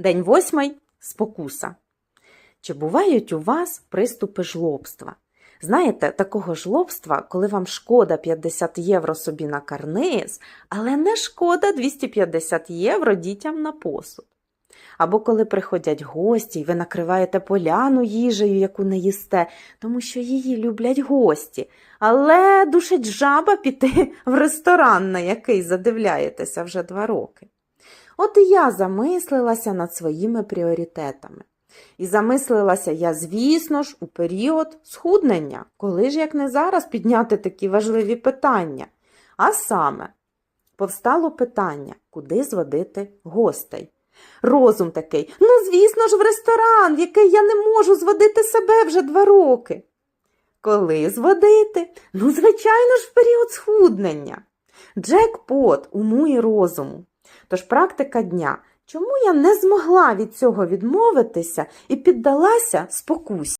День восьмий спокуса. Чи бувають у вас приступи жлобства? Знаєте, такого жлобства, коли вам шкода 50 євро собі на карниз, але не шкода 250 євро дітям на посуд. Або коли приходять гості, і ви накриваєте поляну їжею, яку не їсте, тому що її люблять гості, але душить жаба піти в ресторан, на який задивляєтеся вже два роки. От і я замислилася над своїми пріоритетами. І замислилася я, звісно ж, у період схуднення, коли ж як не зараз підняти такі важливі питання. А саме, повстало питання, куди зводити гостей. Розум такий, ну, звісно ж, в ресторан, в який я не можу зводити себе вже два роки. Коли зводити? Ну, звичайно ж, в період схуднення. Джекпот уму і розуму. Тож практика дня. Чому я не змогла від цього відмовитися і піддалася спокусі?